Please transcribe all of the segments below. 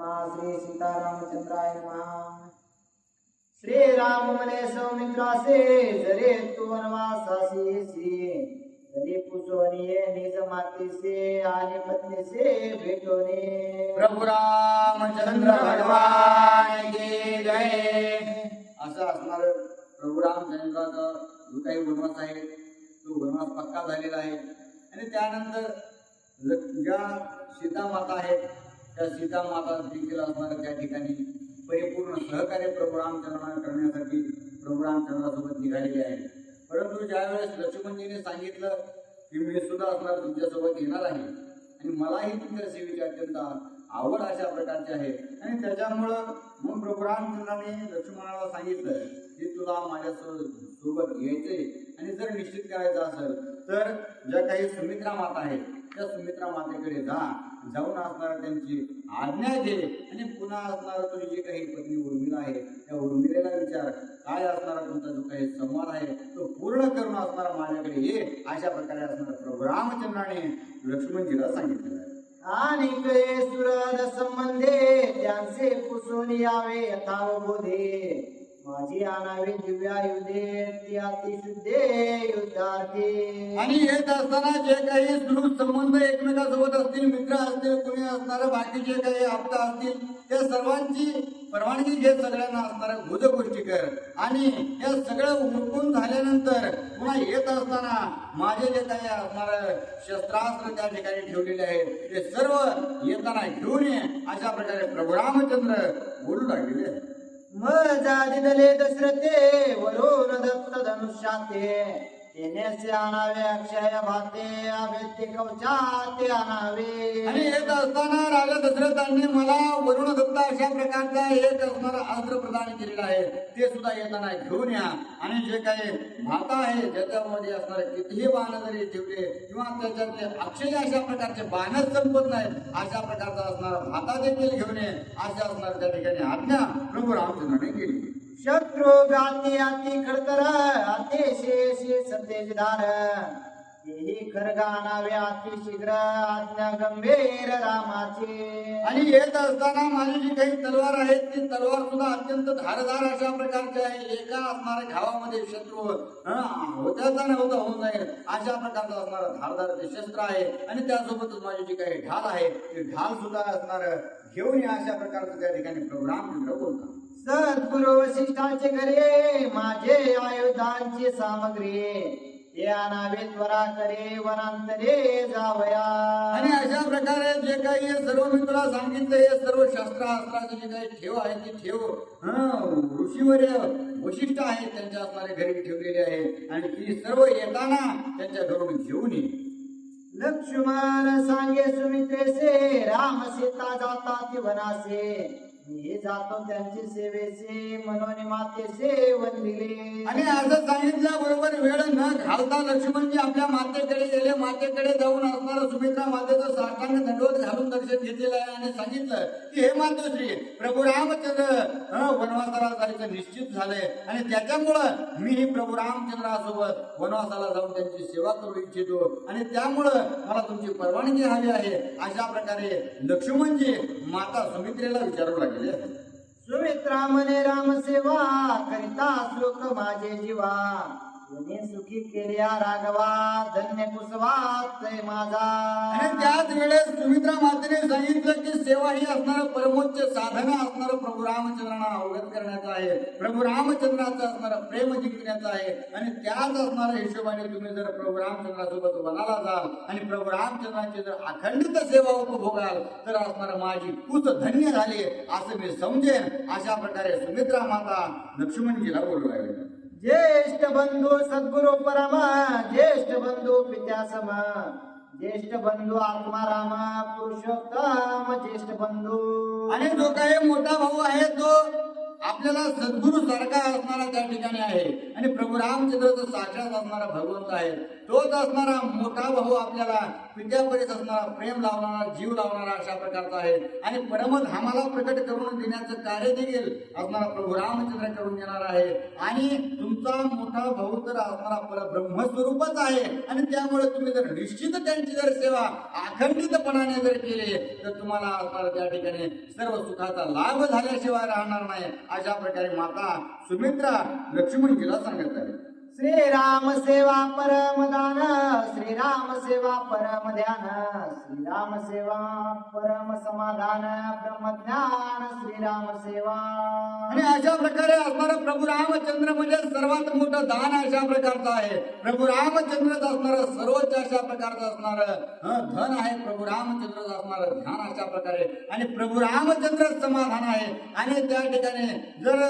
नमः श्री सीतारामचंद्राय नमः श्रीराम म्हणे सौमित्रासे जरे तू वनवासासी जरी पुसोनिये निज मातीसे आणि पत्नीसे भेटोने. प्रभू रामचंद्र भगवान की जय. असं असणार प्रभू रामचंद्राचा जो काही वनवास आहे तो वनवास पक्का झालेला आहे. आणि त्यानंतर ज्या सीतामाता आहेत त्या सीतामाता देखील असणार त्या ठिकाणी परिपूर्ण सहकार्य प्रभू रामचंद्रांना करण्यासाठी प्रभू रामचंद्रासोबत निघालेले आहे परंतु ज्यावेळेस लक्ष्मणजीने सांगितलं की मी सुद्धा असणार तुमच्यासोबत येणार आहे आणि मलाही तुमच्या सेवेची अत्यंत आवड अशा प्रकारची आहे. आणि त्याच्यामुळं मग प्रभू रामचंद्राने लक्ष्मणाला सांगितलं की तुला माझ्या सोबत घ्यायचे आणि जर निश्चित करायचं असेल तर ज्या काही सुमित्रा माता आहेत त्या सुमित्रा मातेकडे जा. जाऊन असणार त्यांची आज्ञा घे आणि पुन्हा असणार तुझी जी काही पत्नी उर्मिला आहे त्या उर्मिलेला विचार. काय असणारा तुमचा जो काही संवाद आहे तो पूर्ण करून असणारा माझ्याकडे ये. अशा प्रकारे असणार प्रभू रामचंद्राने लक्ष्मणजीला सांगितलेलं आहे आणि कळे सुरद संबंधे त्यांचे पुसून यावे यथावबोधे. माझी आणावी दिव्यायुधे ती अतिशुद्धे युद्धार्थी. आणि येत असताना जे काही सुहृद संबंध एकमेकांसोबत असतील मित्र असतील कुणी असणार बाकीचे काही आपता असतील त्या सर्वांची परवानगी घेत सगळ्यांना असणार भुज गोष्टी कर आणि या सगळं उरकून झाल्यानंतर पुन्हा येत असताना माझे जे काही असणार शस्त्रास्त्र त्या ठिकाणी ठेवलेले आहेत ते सर्व येताना घेऊन ये. अशा प्रकारे प्रभू रामचंद्र बोलू लागलेले आहेत मजा दिदले दशरथे वरून दत्त धनुष्याते। आणावे अक्षय भाते अभेद्य कवचाते आणावे. आणि येत असताना राजा दशरथांनी मला वरुण दत्ता अशा प्रकारचा येत असणारा अस्त्र प्रदान केलेला आहे. ते सुद्धा येताना घेऊन या. आणि जे काही भाता आहे ज्याच्यामध्ये असणारे कितीही बाण जरी ठेवले किंवा त्याच्यातले अक्षय अशा प्रकारचे बाणच संपत नाहीत अशा प्रकारचा असणारा भाता देखील घेऊन ये अशा असणार त्या ठिकाणी आज्ञा. प्रभू रामचंद्राने केली. शत्रु गाती अति खडतर अतिशेषी सतेज धार तेही खरगा आणावे शीघ्र आज्ञा गंभीर रामाचे। आणि येत असताना माझी जी काही तलवार आहे ती तलवार सुद्धा अत्यंत धारदार अशा प्रकारची आहे. एका असणाऱ्या घावामध्ये शत्रू होत्याचा नव्हता होऊन जाईल. अशा प्रकारचं असणार धारदार ते शस्त्र आहे. आणि त्यासोबतच माझी जी काही ढाल आहे ते ढाल सुद्धा असणार. घेऊन या अशा प्रकारचं त्या ठिकाणी प्रोग्राम. बोलतात सद्गुरु वशिष्ठांचे घरे माझे आयुधांची सामग्री. आणावे त्वरा करे वनांतरे जावया. आणि अशा प्रकारे जे काही हे सर्व मी तुला सांगितलं हे सर्व शस्त्र अस्त्राचे जे काही ठेव आहे ते ठेव. ऋषीवर वशिष्ठ आहेत त्यांच्या असणारे घरी ठेवलेले आहे. आणि ती सर्व येताना त्यांच्या घरून घेऊन ये. लक्ष्मण सांगे सुमित्रेसे राम सीता जाता ती वनासे. मी जातो त्यांची सेवेचे मनोनी मातेसे वंदिले आणि असं सांगितल्याबरोबर वेळ न घालता लक्ष्मणजी आपल्या मातेकडे गेले. मातेकडे जाऊन असणारा सुमित्रा मातेचं साष्टांग दंडवत घालून दर्शन घेतलेलं आहे आणि सांगितलं की हे मातोश्री प्रभू रामचंद्र वनवासाला जायचं निश्चित झालंय आणि त्याच्यामुळं मी प्रभू रामचंद्रासोबत वनवासाला जाऊन त्यांची सेवा करू इच्छितो. आणि त्यामुळं मला तुमची परवानगी हवी आहे. अशा प्रकारे लक्ष्मणजी माता सुमित्रेला विचारू लागले. सुमित्रा मने राम सेवा करिता श्लोक माझे जीवा. सुखी केल्या राघवा. धन्य कुसवात माझा. आणि त्याच वेळेस सुमित्रा मातेने सांगितलं की सेवा ही असणार परमोच्च साधन असणार प्रभू रामचंद्रांना अवगत करण्याचं आहे. प्रभू रामचंद्राचं असणार प्रेम जिंकण्याचं आहे. आणि त्याच असणार हिशोबाने तुम्ही जर प्रभू रामचंद्रासोबत वनाला जाल आणि प्रभू रामचंद्राची जर अखंडित सेवा उपभोगाल तर असणार माझी पूत धन्य झाली असं मी समजेन. अशा प्रकारे सुमित्रा माता लक्ष्मणजीला बोलू लागले. ज्येष्ठ बंधू सद्गुरु परमा ज्येष्ठ बंधू पित्यासमा ज्येष्ठ बंधू आत्माराम पुरुषोत्तम ज्येष्ठ बंधू। आणि जो काही मोठा भाऊ आहे तो आपल्याला सद्गुरू सारखा असणारा त्या ठिकाणी आहे. आणि प्रभू रामचंद्र जो साक्षात असणारा भगवंत आहे. तोच असणारा मोठा भाऊ आपल्याला पित्यापरीच असणारा प्रेम लावणारा जीव लावणारा अशा प्रकारचा आहे. आणि परमधामाला प्रकट करून देण्याचं कार्य देखील असणारा प्रभू रामचंद्र करून देणार आहे. आणि तुमचा मोठा भाऊ तर असणारा परब्रह्म ब्रह्मस्वरूपच आहे. आणि त्यामुळे तुम्ही जर निश्चित त्यांची जर सेवा अखंडितपणाने जर केली तर तुम्हाला असणारा त्या ठिकाणी सर्व सुखाचा लाभ झाल्याशिवाय राहणार नाही. अशा प्रकारे माता सुमित्रा लक्ष्मणजीला सांगत आहे श्रीराम सेवा परम दान श्रीराम सेवा परम ध्यान श्रीराम सेवा परम समाधान ब्रह्मज्ञान श्रीराम सेवा। आणि अशा प्रकारे असणारा प्रभू रामचंद्र म्हणजे सर्वात मोठं दान अशा प्रकारचं आहे. प्रभू रामचंद्रच असणार सर्वोच्च अशा प्रकारचं असणार धन आहे प्रभू रामचंद्रच असणार ध्यान अशा प्रकारे. आणि प्रभू रामचंद्रच समाधान आहे. आणि त्या ठिकाणी जर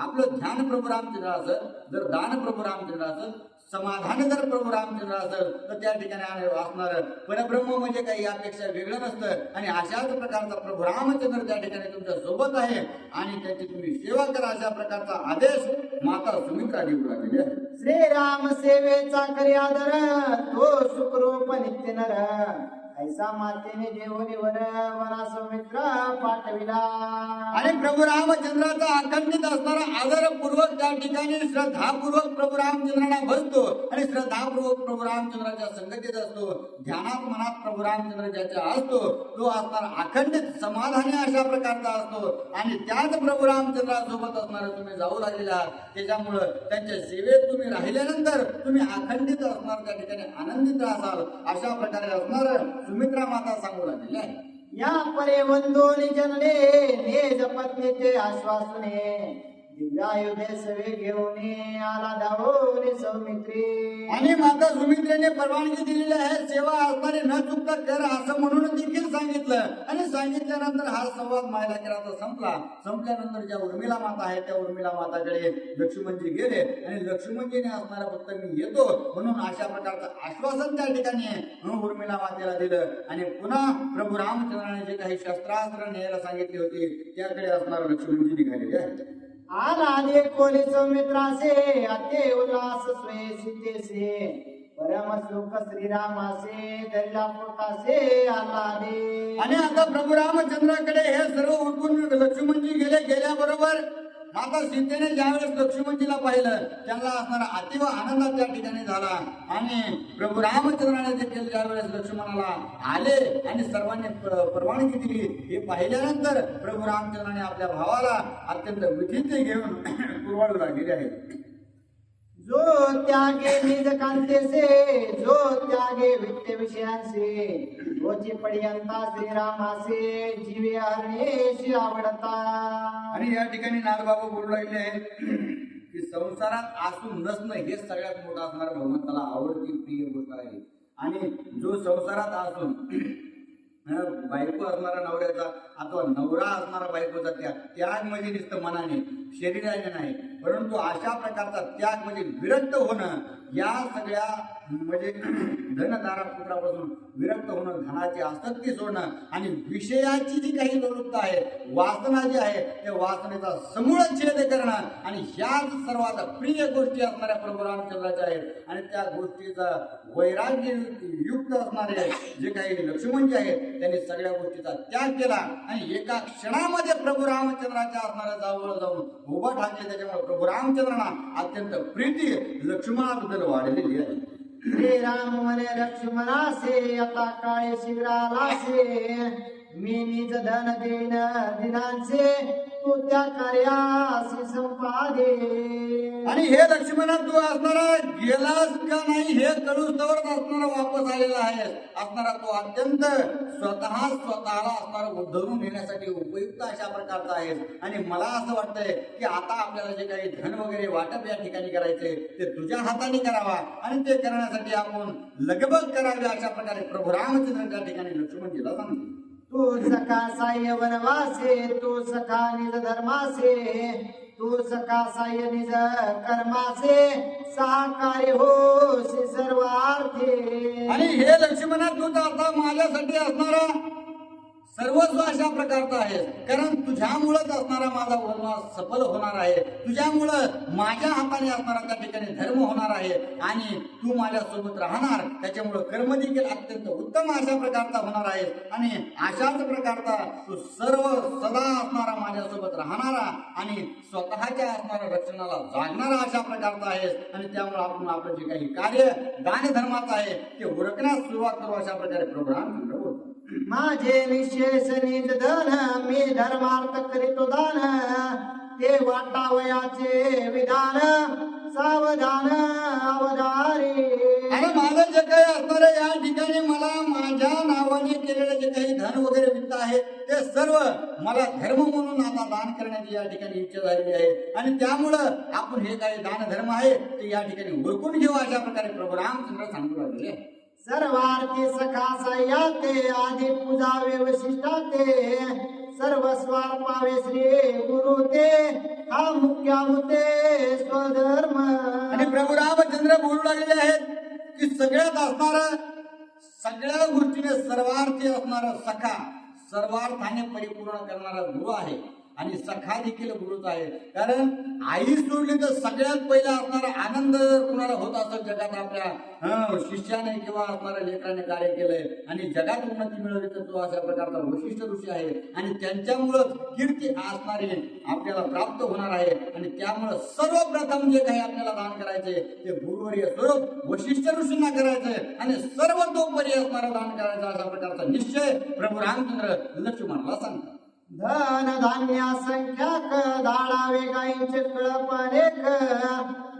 आपलं ध्यान प्रभू रामचंद्र असेल जर दान प्रभू रामचंद्र असेल समाधान जर प्रभू रामचंद्र असेल तर त्या ठिकाणी असणार. परब्रह्म म्हणजे काही यापेक्षा वेगळं नसतं. आणि अशाच प्रकारचा प्रभू रामचंद्र त्या ठिकाणी तुमच्यासोबत आहे. आणि त्याची तुम्ही सेवा करा अशा प्रकारचा आदेश माता सुमित्रा देऊ लागलेली आहे. श्रीराम सेवेचा करी आदर तो सुखरूप नित्य नर. ऐसा मातेने देवनी वर वना सौमित्र पाठविला आणि प्रभू रामचंद्राचा अखंडित असणारा आदरपूर्वक त्या ठिकाणी श्रद्धापूर्वक प्रभू रामचंद्रांना बसतो आणि श्रद्धापूर्वक प्रभू रामचंद्राच्या संगतीत असतो. ध्यानात मनात प्रभू रामचंद्र ज्याच्या असतो तो असणारा अखंडित समाधानी अशा प्रकारचा असतो. आणि त्याच प्रभू रामचंद्रासोबत असणारा तुम्ही जाऊ लागलेला. आहात त्याच्यामुळं त्यांच्या सेवेत तुम्ही राहिल्यानंतर तुम्ही अखंडित असणार त्या ठिकाणी आनंदित असाल. अशा प्रकारे असणार सुमित्रा माता सांगू लागलेली आहे या परे वंदोनी जनने नेज पत्नीचे आश्वासने. दिव्यायुधे सवे घेऊन आला धावून सौमित्री. आणि माता सुमित्रेने परवानगी दिलेली आहे सेवा असणारे न चुकता कर असं म्हणून देखील सांगितलं. आणि सांगितल्यानंतर हा संवाद मायलाकराचा संपला. संपल्यानंतर ज्या उर्मिला माता आहे त्या उर्मिला माताकडे लक्ष्मणजी गेले. आणि लक्ष्मणजीने असणारा फक्त मी येतो म्हणून अशा प्रकारचं आश्वासन त्या ठिकाणी उर्मिला मातेला दिलं. आणि पुन्हा प्रभू रामचंद्राने जे काही शस्त्रास्त्र न्यायला सांगितली होती त्याकडे असणार लक्ष्मणजी निघालेले आहे आला दे कोली सौमित्रासे अते उल्हास स्वे सीतेसे परम सुख श्रीरामासे दर्या पोटासे आला दे आणि आता प्रभू रामचंद्राकडे हे सर्व उठून लक्ष्मणजी गेले गेल्याबरोबर माता सीतेने ज्यावेळेस लक्ष्मणजीला पाहिलं त्यांना असणारा अतिव आनंद त्या ठिकाणी झाला. आणि प्रभू रामचंद्राने देखील ज्यावेळेस लक्ष्मणाला आले आणि सर्वांनी परवानगी दिली हे पाहिल्यानंतर प्रभू रामचंद्राने आपल्या भावाला अत्यंत विधीचे घेऊन कुरवाळू लागलेले आहेत. जो त्यागे निज कांतेसे जो त्यागे वित्त विषयांसे तोची पर्यंता श्रीरामासे जीवे हरणेशी आवडता. आणि या ठिकाणी नागबाबा बोलू लागले की संसारात असू नसणं हे सगळ्यात मोठं असणार भगवंताला आवडती प्रिय गोष्ट आहे. आणि जो संसारात असून बायको असणारा नवऱ्याचा अथवा नवरा असणारा बायकोचा त्याग त्याग म्हणजे नुसतं मनाने शरीराने नाही परंतु अशा प्रकारचा त्याग म्हणजे विरक्त होणं या सगळ्या म्हणजे धनधारा पुत्रापासून विरक्त होणं धनाची आसक्ती सोडणं आणि विषयाची जी काही लोलुपता आहे वासना जी आहे त्या वासनेचा समूळ छेद करणं आणि ह्याच सर्वात प्रिय गोष्टी असणाऱ्या प्रभू रामचंद्राच्या आहेत. आणि त्या गोष्टीचा वैराग्य युक्त असणारे जे काही लक्ष्मणजी आहेत त्यांनी सगळ्या गोष्टीचा त्याग केला आणि एका क्षणामध्ये प्रभू रामचंद्राच्या असणाऱ्या जावळ जाऊन उभं ठाकले त्याच्यामुळे प्रभू रामचंद्रांना अत्यंत प्रीती लक्ष्मणाबद्दल वाढलेली आहे. श्री राम म्हणे लक्ष्मणासे आता काळे शिवरालासे मी निज धन देन दिनांचे. तू त्या कार्यासी संपादे आणि हे लक्ष्मणा तू असणारा गेलास का नाही हे कळूस्तवरच असणारा वापस आलेला आहे. असणारा तो अत्यंत स्वतः स्वतःला असणारा उद्धरून नेण्यासाठी उपयुक्त अशा प्रकारचा आहे. आणि मला असं वाटतंय की आता आपल्याला जे काही धन वगैरे वाटप या ठिकाणी करायचे ते तुझ्या हाताने करावा. आणि ते करण्यासाठी आपण लगबग करावे अशा प्रकारे प्रभू रामचंद्र त्या ठिकाणी लक्ष्मणजीला सांगतो. तू सखा साह्य वनवासे तू सखा निज धर्मासे तू सखा साह्य निज कर्मासे सहकार्य हो सर्वार्थे. आणि हे लक्ष्मणा तू आता माझ्यासाठी असणारा सर्वस्व अशा प्रकारचा आहे. कारण तुझ्यामुळंच असणारा माझा वनवास सफल होणार आहे. तुझ्यामुळं माझ्या हाताने असणारा त्या ठिकाणी धर्म होणार आहे. आणि तू माझ्यासोबत राहणार. त्याच्यामुळं कर्म देखील अत्यंत उत्तम अशा प्रकारचा होणार आहे. आणि अशाच प्रकारचा तू सर्व सदा असणारा माझ्यासोबत राहणारा आणि स्वतःच्या असणाऱ्या रक्षणाला जागणारा अशा प्रकारचा आहे. आणि त्यामुळे आपण आपलं जे काही कार्य दान धर्माचं आहे ते उरकण्यास सुरुवात करू अशा प्रकारे प्रोग्राम बोलतो. माझे विशेष निज धन मी धर्मार्थ करीतो दान. ते वाटावयाचे विधान सावधान अवधारी. अरे माझं जे काही असणार या ठिकाणी मला माझ्या नावाने केलेलं जे काही धन वगैरे वित्त आहे ते सर्व मला धर्म म्हणून आता दान करण्याची या ठिकाणी इच्छा झालेली आहे. आणि त्यामुळं आपण हे काही दान धर्म आहे ते या ठिकाणी ओळखून घेऊ अशा प्रकारे प्रभू रामचंद्र सांगू लागले सर्वार्थी सखा ते आधी पूजा व्यवशिष्टा ते सर्व पावे श्री गुरु ते हा मुख्य होते स्वधर्म. आणि प्रभू रामचंद्र बोलू लागलेले आहेत की सगळ्यात असणारा सगळ्या गोष्टीने सर्वार्थी असणारा सखा सर्वार्थाने परिपूर्ण करणारा गुरु आहे. आणि सखा देखील गुरुच आहे. कारण आई सोडली तर सगळ्यात पहिला असणारा आनंद जर कुणाला होत असेल? जगात आपल्या शिष्याने किंवा असणाऱ्या लेकराने कार्य केलंय. आणि जगात उन्नती मिळवली तर तो अशा प्रकारचा वशिष्ठ ऋषी आहे. आणि त्यांच्यामुळं कीर्ती असणारी आपल्याला प्राप्त होणार आहे. आणि त्यामुळं सर्वप्रथम जे काही आपल्याला दान करायचे ते गुरुवर्य स्वरूप वशिष्ठ ऋषींना करायचंय. आणि सर्वतोपरी असणारा दान करायचं अशा प्रकारचा निश्चय प्रभू रामचंद्र लक्ष्मणाला सांगतात. धन धान्य संख्याक दाळावे गाईंचे कळप अनेक.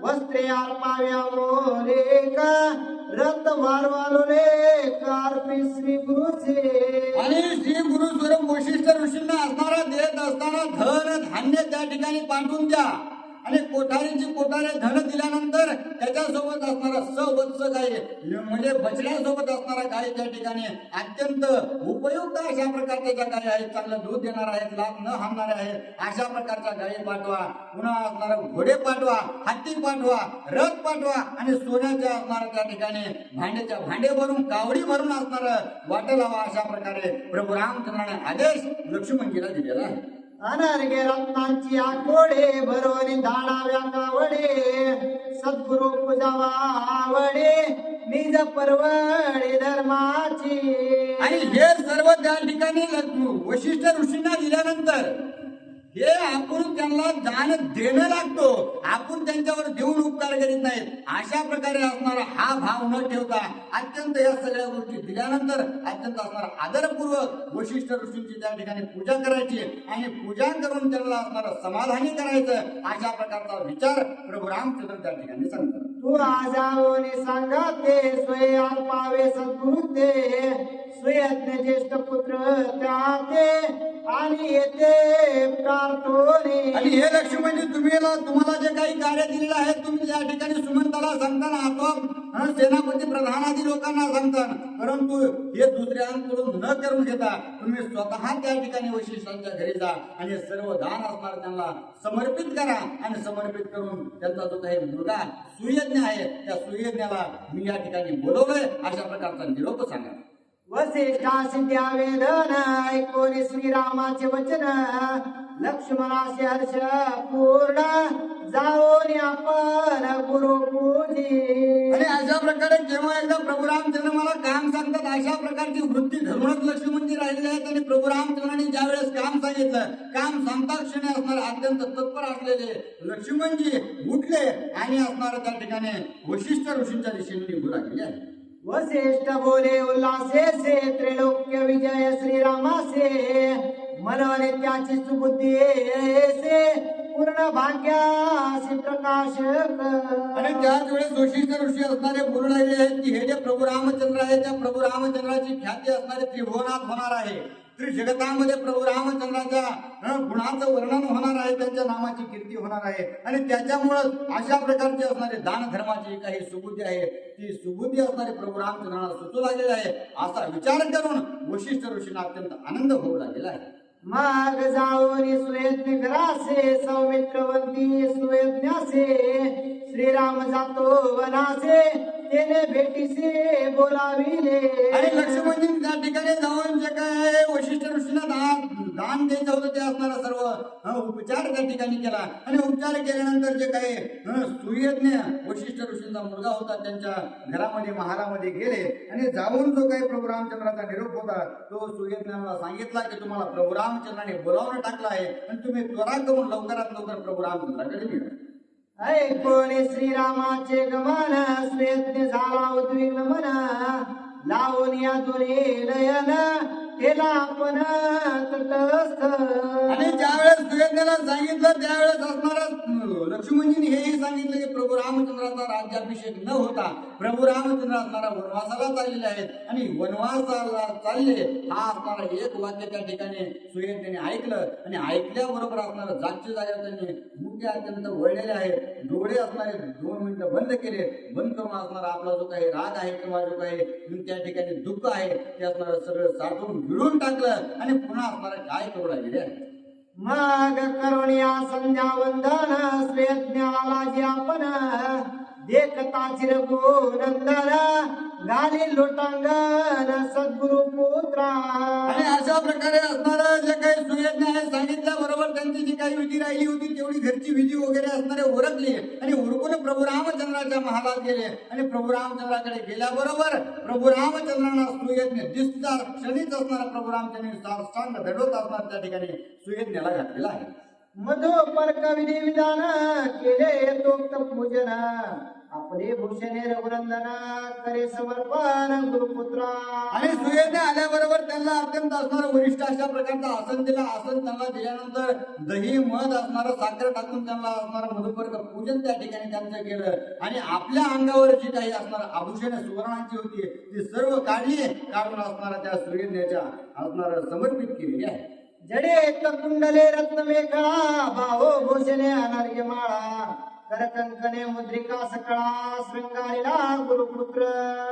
वस्त्रे अर्पाव्या मोलेक रथ वारवालोले कार्पी श्री गुरुचे. आणि श्री गुरु स्वरूप वशिष्ठ ऋषींना असणारा देत असताना धन धान्य त्या ठिकाणी पाठवून द्या आणि कोठारीची कोठारे धन दिल्यानंतर त्याच्यासोबत असणारा सवत्स गाय म्हणजे बछड्यासोबत असणारा गाय त्या ठिकाणी अत्यंत उपयुक्त अशा प्रकारच्या ज्या गायी आहेत चांगलं दूध देणार आहेत लाभ न हाणणाऱ्या आहेत अशा प्रकारच्या गायी पाठवा. पुन्हा असणारा घोडे पाठवा हत्ती पाठवा रथ पाठवा आणि सोन्याच्या असणार त्या ठिकाणी भांड्याच्या भांडे भरून कावडी भरून असणारं वाट लावा अशा प्रकारे प्रभू रामचंद्राने आदेश लक्ष्मणजीला दिलेला आहे. अनर्गे रत्नांची आकोडे भरवणी धाडाव्या कावडे सद्गुरु पूजावा आवडे निज परवडे धर्माची. आणि हे सर्व त्या ठिकाणी ल- वशिष्ठ ऋषींना दिल्यानंतर हे आपण त्यांना दान देणं लागतो. आपण त्यांच्यावर देऊन उपकार करीत नाहीत. अशा प्रकारे असणारा हा भाव न ठेवता अत्यंत या सगळ्या गोष्टी दिल्यानंतर अत्यंत असणारा आदरपूर्वक वशिष्ठ ऋषींची त्या ठिकाणी पूजा करायची आणि पूजा करून त्यांना असणारं समाधानी करायचं अशा प्रकारचा विचार प्रभू रामचंद्र त्या ठिकाणी सांगतात. तू आजावने सांगा ते स्वय पावे सद्गुरु ते स्वयज्ञ ज्येष्ठ पुत्र त्या ते आणि येते प्रार्थोने आणि हे लक्ष्मणजी तुम्ही तुम्हाला जे काही कार्य दिलेलं आहे तुम्ही या ठिकाणी सुमंताला सांगताना आपोआप सेनापती प्रधानादी लोकांना सांगता परंतु हे दुसऱ्यांकडून न करून घेता तुम्ही स्वतः त्या ठिकाणी वशिष्ठांच्या घरी जा आणि सर्व दान असणार त्यांना समर्पित करा आणि समर्पित करून त्यांचा जो काही मुलगा सुयज्ञ आहे त्या सुयज्ञाला मी या ठिकाणी बोलवलंय. अशा प्रकारचा निरोप सांगा. वसिष्ठासी द्यावेदन ऐकून श्रीरामाचे वचन लक्ष्मणाचे हर्ष पूर्ण जाऊन आपण गुरु पूजी आणि अशा प्रकारे जेव्हा एकदा प्रभू रामचंद्र मला काम सांगतात अशा प्रकारची वृत्ती धरूनच लक्ष्मणजी राहिलेले आहेत आणि प्रभू रामचंद्रांनी ज्या वेळेस काम सांगितलं काम सांगता क्षणी असणार अत्यंत तत्पर असलेले लक्ष्मणजी उठले आणि असणार त्या ठिकाणी वशिष्ठ ऋषींच्या दिशेने निघू लागले आहे वसिष्ठ बोले उल्लासे से त्रिलोक्य विजय श्रीरामासे मनवले त्याची सुबुद्धी से पूर्ण भाग्याशी प्रकाश आणि त्याच वेळेस वशिष्ठ ऋषी असणारे बोलू राहिले आहेत की हे जे प्रभू रामचंद्र आहे त्या प्रभू रामचंद्राची ख्याती असणारे त्रिभुवनात होणार आहे. त्रिजगतामध्ये प्रभू रामचंद्राच्या गुणाचं वर्णन होणार आहे त्यांच्या नामाची कीर्ती होणार आहे. आणि त्याच्यामुळं अशा प्रकारची असणारे दान धर्माची काही सुबुद्धी आहे. ती सुबुद्धी असणारे प्रभू रामचंद्राला सुचू लागलेली आहे. असा विचार करून वशिष्ठ ऋषीला अत्यंत आनंद होऊ लागलेला आहे. माग जाऊन सुयज्ञ घरासे सौमित्रवंती सुयज्ञासे श्रीराम जातो वनासे तेने भेटीसे बोलाविले. आणि लक्ष्मणजी त्या ठिकाणी जाऊन जे काय वशिष्ठ ऋषीला दान दान द्यायचं होतं ते असणारा सर्व उपचार त्या ठिकाणी केला. आणि उपचार केल्यानंतर जे काही सुयज्ञ वशिष्ठ ऋषींचा मुलगा होता त्यांच्या घरामध्ये महालामध्ये गेले. आणि जाऊन जो काही प्रभू रामचंद्राचा निरोप होता तो सुयज्ञाला सांगितला की तुम्हाला प्रभू रामचंद्राने बोलावून टाकला आहे. आणि तुम्ही त्वरा करून लवकरात लवकर प्रभू रामचंद्राकडे निघा. ऐकून श्रीरामाचे गमन स्वेज्ञ या दोन्ही नयन केला आपण तटस्थ आणि ज्यावेळेस सांगितलं त्यावेळेस असणारा लक्ष्मणजीने हेही सांगितलं की प्रभू रामचंद्राचा राज्याभिषेक न होता प्रभू रामचंद्र असणारा वनवासाला चाललेले आहेत. आणि वनवासाला चालले हा असणारा एक वाक्य त्या ठिकाणी सुयज्ञाने ऐकलं. आणि ऐकल्याबरोबर असणारा जागच्या जागेवर त्यांनी मुख्य अत्यंत वळलेले आहेत. डोळे असणारे दोन मिनिटं बंद केले. बंद करून असणारा आपला जो काही राग आहे किंवा जो काही त्या ठिकाणी दुःख आहे ते असणारं सगळं साठवून गिळून टाकलं. आणि पुन्हा असणारा काय करू लागले आहे? मग करुणिया संध्या वंदन स्वेज्ञाला जे आपण देखता चिरगुनंदन गाली लोटांगण सद्गुरु पुत्रा। आणि अशा प्रकारे असणार जे काही सुयज्ञ आहे सांगितल्याबरोबर त्यांची जी काही विधी राहिली होती तेवढी घरची विधी वगैरे असणारे उरकली आणि उरकून प्रभू रामचंद्राच्या महालात गेले. आणि प्रभू रामचंद्राकडे गेल्याबरोबर प्रभू रामचंद्रांना सुयज्ञ दिसता क्षणीच असणारा प्रभू रामचंद्र साष्टांग दडवत असणार त्या ठिकाणी सुयज्ञाला घातलेला आहे. मधोपर्क विधी विधान केले तोक्त पूजन। आपले भूषणे रघुनंदना करे समर्पण गुरुपुत्रा। आणि सुयज्ञ आल्याबरोबर त्यांना अत्यंत असणार वरिष्ठ अशा प्रकारचं आसन दिला. आसन त्यांना दिल्यानंतर दही मध असणारं साखर टाकून त्यांना असणारं मधुपर्क पूजन त्या ठिकाणी त्यांचं केलं. आणि आपल्या अंगावर जी काही असणार आभूषण सुवर्णांची होती ती सर्व काढली. काढून असणारा त्या सूर्यज्ञाच्या असणार समर्पित केलेली आहे. जडे कुंडले रत्नमेखळा बाहो भूषणे अनार्य माळा करकंकणे मुद्रिका सकळा शृंगारीला गुरुपुत्र.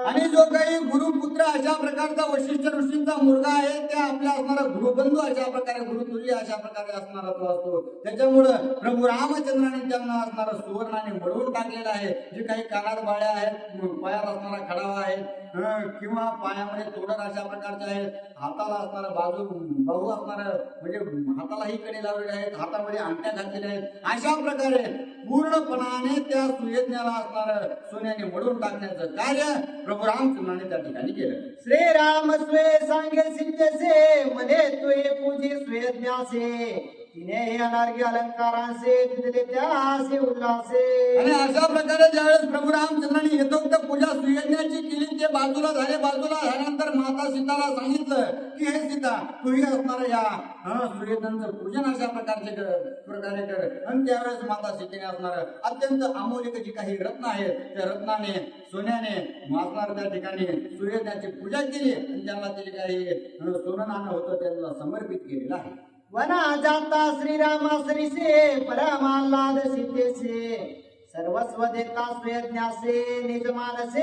आणि जो काही गुरुपुत्र अशा प्रकारचा वशिष्ठ ऋषींचा मुलगा आहे त्या आपल्या असणारा गुरुबंधू अशा प्रकारे गुरुतुल्य अशा प्रकारे असणारा तो असतो. त्याच्यामुळं प्रभू रामचंद्राने त्यांना असणारा सुवर्णाने मळवून टाकलेला आहे. जे काही कानात बाळ्या आहेत पायात असणारा खडावा आहे किंवा पायामध्ये तोडर अशा प्रकारचे आहेत हाताला असणार बाजू बाहू असणारा म्हणजे हातालाही कडे लावलेले आहेत हातामध्ये अंगठ्या घातलेल्या आहेत. अशा प्रकारे पूर्णपणाने त्या सुयज्ञाला असणार सोन्याने मोडून टाकण्याचं कार्य प्रभू रामचंद्राने त्या ठिकाणी केलं. श्रीराम स्वे सांगे सिद्धसे मध्ये तुये पूजे सुयज्ञासे. तिने हे अनार्गी अलंकारांचे तिथले त्यासे उल्हासे आणि अशा प्रकारे ज्यावेळेस प्रभू रामचंद्राने यथोक्त पूजा सुयज्ञाची केली ते बाजूला झाले बाजूला झाल्यानंतर माता सीताला सांगितलं की हे सीता तूही असणार या. हं, सुयज्ञांचं पूजन अशा प्रकारचे कर प्रकारे कर. आणि त्यावेळेस माता सीतेने असणार अत्यंत अमोलिक जी काही रत्न आहेत त्या रत्नाने सोन्याने असणार त्या ठिकाणी सूर्यज्ञाची पूजा केली. आणि त्यांना तिथे काही सोनं नाणं होतं त्यांना समर्पित केलेलं आहे. वना जाता श्रीरामा श्रीसे परमाल्लाद सीतेसे सर्वस्व देता स्वयज्ञासे निज मानसे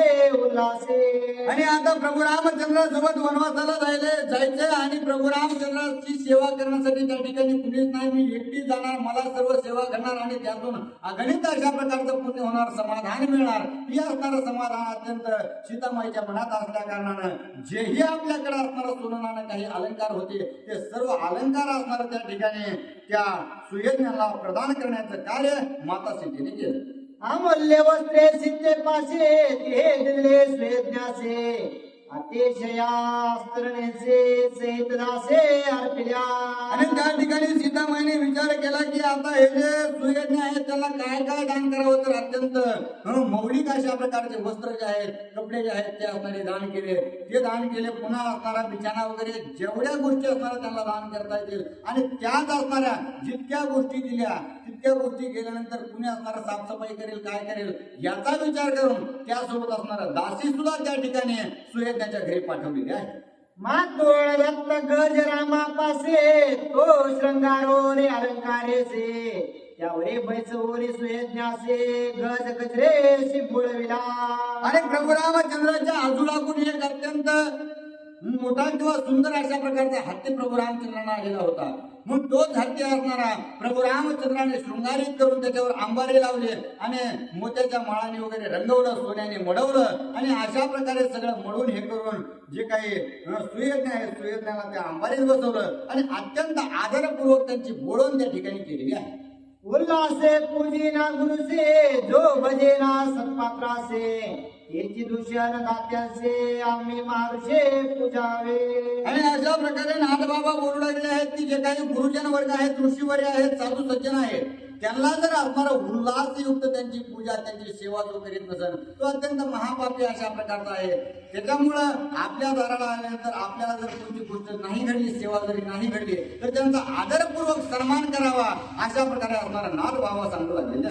आणि आता प्रभू रामचंद्रासोबत वनवासाला जायले जायचे आणि प्रभू रामचंद्राची सेवा करण्यासाठी त्या ठिकाणी कुणीच नाही. मी एकटी जाणार मला सर्व सेवा करणार आणि त्यातून अगणित अशा प्रकारचं पुण्य होणार समाधान मिळणार. ही असणारं समाधान अत्यंत सीतामाईच्या मनात असल्या कारणानं. जेही आपल्याकडे असणारं सोनानं काही अलंकार होते ते सर्व अलंकार असणार त्या ठिकाणी. त्या सुयज्ञाला प्रदान करण्याचं कार्य माता सीतेने केलं. अमूल्य वस्त्रे सिद्धे पाशे ते दिले स्वेज्ञासे अतिशयास्त्रनेचे सहित अर्पिल्या. आणि त्या ठिकाणी सीतामाईने विचार केला की आता हे जे सुयज्ञ आहेत त्याला काय काय दान करावं तर अत्यंत हं, मौलिक अशा प्रकारचे वस्त्र जे आहेत कपडे जे आहेत ते असणारे दान केले. ते दान केले पुन्हा असणारा बिछाना वगैरे जेवढ्या गोष्टी असणाऱ्या त्यांना दान करता येतील. आणि त्याच असणाऱ्या जितक्या गोष्टी दिल्या तितक्या गोष्टी केल्यानंतर कुणी असणारा साफसफाई करेल काय करेल याचा विचार करून त्यासोबत असणारा दासी सुद्धा त्या ठिकाणी सुयज्ञाच्या घरी पाठवलेली आहे. मातोळ दत्त गज रामा पासे तो शृंगारोने अलंकारेसे. त्यावरे बैसवोरे सुयज्ञासे गज गजरे शिबुळविला आणि प्रभू रामचंद्राच्या आजूला कोणी एक अत्यंत मोठा किंवा सुंदर अशा प्रकारचा हत्ती प्रभू रामचंद्रांना आलेला होता. मग तोच हत्ती असणारा प्रभू रामचंद्राने शृंगारित करून त्याच्यावर आंबारे लावले आणि मोत्याच्या माळाने वगैरे रंगवलं सोन्याने मडवलं आणि अशा प्रकारे सगळं मडवून हे करून जे काही सुयज्ञ आहे सुयज्ञाला त्या आंबारीत बसवलं आणि अत्यंत आदरपूर्वक त्यांची बोळवण त्या ठिकाणी केलेली आहे. उल्हासे पूजिना गुरुसे जो भजेना सत्पात्रासे याची दूषण दात्यांचे आम्ही मारुषे पूजावे. आणि अशा प्रकारे नाथबाबा बोलू लागले आहेत की जे काही गुरुजन वर्ग आहेत ऋषीवर्य आहेत साधू सज्जन आहेत त्यांना जर असणारा उल्हासयुक्त त्यांची पूजा त्यांची सेवा जो करीत नसेल तो अत्यंत महापापी अशा प्रकारचा आहे. त्याच्यामुळं आपल्या दाराला आल्यानंतर आपल्याला जर कोणती गोष्ट नाही घडली सेवा जरी नाही घडली तर त्यांचा आदरपूर्वक सन्मान करावा अशा प्रकारे असणारा नाथ भावा सांगू लागलेला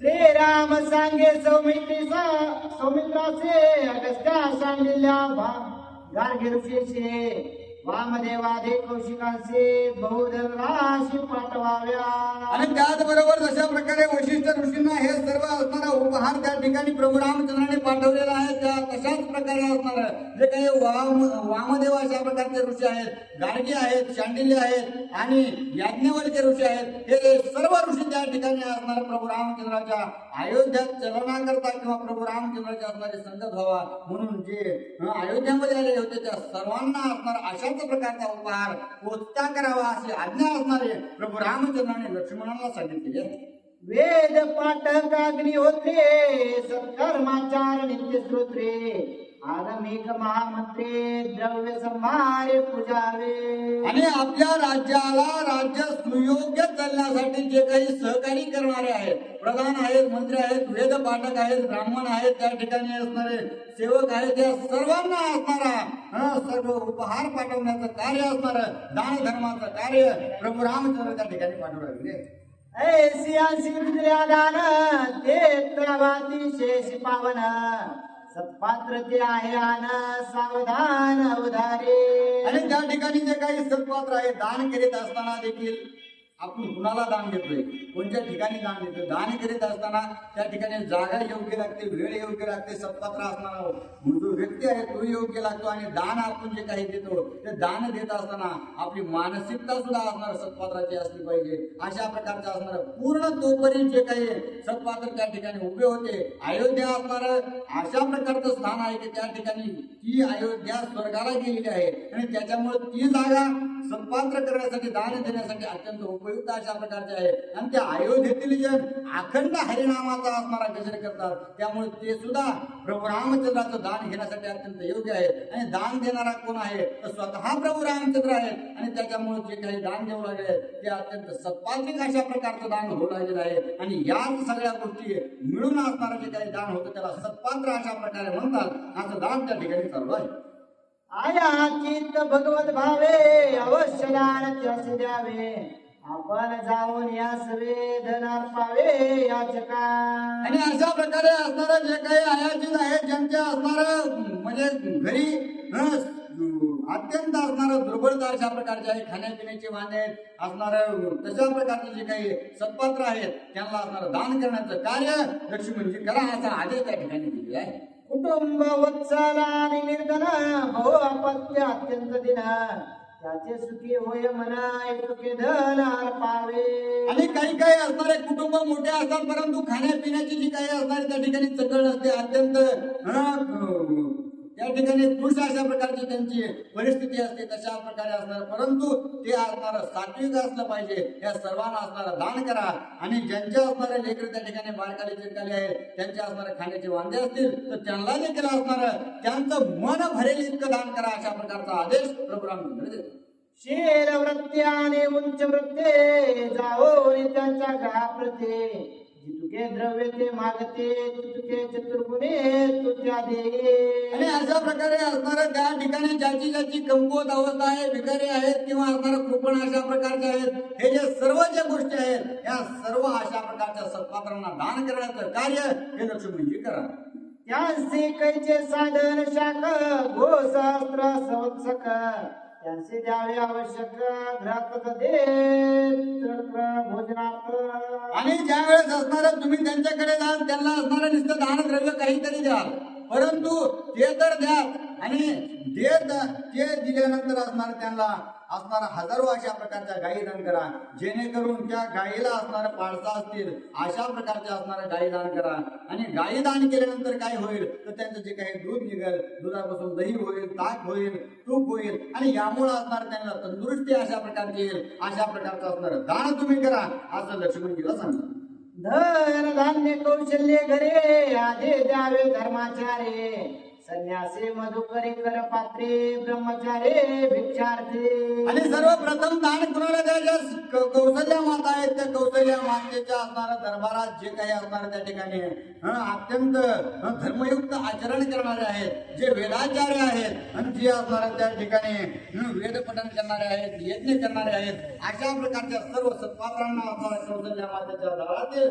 श्रीराम सांगे सौमित्रीचा सौमित्राचे अगस्त्या सांगलेल्या भा वामदेवादे कौशिकाचे बहुधन राशी पाठवाव्या। आणि त्याचबरोबर जशा प्रकारे वशिष्ठ ऋषींना हे सर्व असणारा उपहार त्या ठिकाणी प्रभू रामचंद्राने पाठवलेला आहे त्या तशाच प्रकारे असणार जे काही वाम वामदेव अशा प्रकारचे ऋषी आहेत गाडगे आहेत शांडिल्य आहेत आणि याज्ञवल्के ऋषी आहेत हे सर्व ऋषी त्या ठिकाणी असणार प्रभू रामचंद्राच्या अयोध्यात चलनाकरता किंवा प्रभू रामचंद्राच्या असणारे संगत व्हावा. म्हणून जे अयोध्यामध्ये आलेले होते त्या सर्वांना असणार अशाच प्रकारचा उपहार पोचता करावा अशी आज्ञा असणारे प्रभू रामचंद्राने लक्ष्मणाला सांगितले. वेद पाठक अग्निहोत्रे सत्कर्माचार नित्य स्तोत्रे महामंत्रे द्रव्य पूजावे आणि आपल्या राज्याला राज्य सुयोग्य चालण्यासाठी जे काही सहकारी करणारे आहेत प्रधान आहेत मंत्री आहेत वेद पाठक आहेत ब्राह्मण आहेत त्या ठिकाणी असणारे सेवक आहेत या सर्वांना असणारा सर्व उपहार पाठवण्याचं कार्य असणार दान धर्माचं कार्य प्रभू रामचंद्र त्या ठिकाणी पाठवलं गेले. ऐसी दान ते प्रभाती शेष पावन सत्पात्र ते आहे आन सावधान अवधारे. आणि त्या ठिकाणी जे काही सत्पात्र आहे दान करीत असताना देखील आपण कुणाला दान देतोय? कोणत्या ठिकाणी दान देतोय? दान करीत असताना त्या ठिकाणी जागा योग्य लागते वेळ योग्य लागते सत्पात्र असणारा जो व्यक्ती आहे तो योग्य लागतो आणि दान आपण जे काही देतो ते दान देत असताना आपली मानसिकता सुद्धा असणार सत्पात्राची असली पाहिजे. अशा प्रकारचं असणार पूर्ण तोपर्यंत जे काही सत्पात्र त्या ठिकाणी उभे होते अयोध्या असणार अशा प्रकारचं स्थान आहे की त्या ठिकाणी ती अयोध्या स्वर्गाला गेलेली आहे. आणि त्याच्यामुळे ती जागा सत्पात्र करण्यासाठी दान देण्यासाठी अत्यंत उपयुक्त अशा प्रकारचे आहे. आणि त्या अयोध्येतील जन अखंड हरिनामाचा असणारा गजर करतात त्यामुळे ते सुद्धा प्रभू रामचंद्राचं दान घेण्यासाठी अत्यंत योग्य आहे. आणि दान देणारा कोण आहे? तर स्वतः प्रभू रामचंद्र आहेत. आणि त्याच्यामुळे जे काही दान देऊ लागले ते अत्यंत सत्पात्रिक अशा प्रकारचं दान होऊ लागलेलं आहे. आणि याच सगळ्या गोष्टी मिळून असणारं जे काही दान होतं त्याला सत्पात्र अशा प्रकारे म्हणतात. असं दान त्या ठिकाणी चालू आहे. आया चित्त भगवत भावे अवश्य दान द्यावे. आपण जाऊन यास वेदना पावे याचका. आणि अशा प्रकारे असणारं जे काही आयाचित आहे ज्यांच्या असणार म्हणजे घरी अत्यंत असणारं दुर्बलता अशा प्रकारचे आहे खाण्यापिण्याचे वांदे आहेत असणारं तशा प्रकारचे जे काही सत्पात्र आहेत त्यांना असणारं दान करण्याचं कार्य लक्ष्मणजी करा असा आदेश त्या ठिकाणी दिलेला आहे. कुटुंब वत्सला आणि निर्धन भो अपत्य अत्यंत दिन. त्याचे सुखी होय म्हणा एके धन पावे. आणि काही काही असणारे कुटुंब मोठे असतात परंतु खाण्यापिण्याची जी काही असणारी त्या ठिकाणी चकळ असते अत्यंत या ठिकाणी पुरुष अशा प्रकारची त्यांची परिस्थिती असते तशा प्रकारे असणार. परंतु ते असणार सात्विक असलं पाहिजे या सर्वांना असणारं दान करा. आणि ज्यांच्या असणारे लेकर त्या ठिकाणी बारकाले चिरकाले आहेत त्यांचे असणारे खाण्याचे वांदे असतील तर त्यांना देखील असणार त्यांचं मन भरेल इतकं दान करा अशा प्रकारचा आदेश प्रभू देतो. देतात वृत्ती आणि उंच वृत्ते जाओ त्यांच्या ग्रहाप्रते जितुके द्रव्य ते मागते तुके चतुर्गुणे तू त्या दे आणि अशा प्रकारे असणारं त्या ठिकाणी ज्याची ज्याची कमकुवत अवस्था आहे भिकारी आहेत किंवा असणारं कृपण अशा प्रकारचे आहेत हे जे सर्व ज्या गोष्टी आहेत या सर्व अशा प्रकारच्या सत्पात्रांना दान करण्याचं कार्य हे लक्ष्मीजी करा त्यांचे कैचे साधन शाख भो सहस्त्र संवत्सक त्यांचे द्यावे आवश्यक दे भोजनार्थ आणि ज्या वेळेस असणार तुम्ही त्यांच्याकडे जाल त्यांना असणारं नुसतं दान द्रव्य काहीतरी द्याल. परंतु ते तर द्या आणि ते ते दिल्यानंतर असणार त्यांना असणारा हजारो अशा प्रकारच्या गायी दान करा. जेणेकरून त्या गायीला असणाऱ्या पाळसा असतील अशा प्रकारच्या असणाऱ्या गायी दान करा. आणि गायी दान केल्यानंतर काय होईल? तर त्यांचं जे काही दूध निघेल दुधापासून दही होईल ताक होईल तूप होईल आणि यामुळे असणार त्यांना तंदुरुस्ती अशा प्रकारची येईल अशा प्रकारचं असणार दान तुम्ही करा. असं लक्ष्मणजीला सांगतात. धन धान्य कौशल्य घरे आधी द्यावे धर्माचारे. संन्यासी मधुकरी कर पात्री ब्रह्मचारे भिक्षार्थी. आणि सर्वप्रथम दान कुणाला द्यायचं? कौशल्या माता आहेत त्या कौशल्या मातेच्या असणाऱ्या दरबारात जे काही असणार त्या ठिकाणी अत्यंत धर्मयुक्त आचरण करणारे आहेत. जे वेदाचार्य आहेत आणि जे असणाऱ्या त्या ठिकाणी वेद पठन करणारे आहेत यज्ञ करणारे आहेत अशा प्रकारच्या सर्व सत्पात्रांना असणाऱ्या कौशल्या मातेच्या दरातील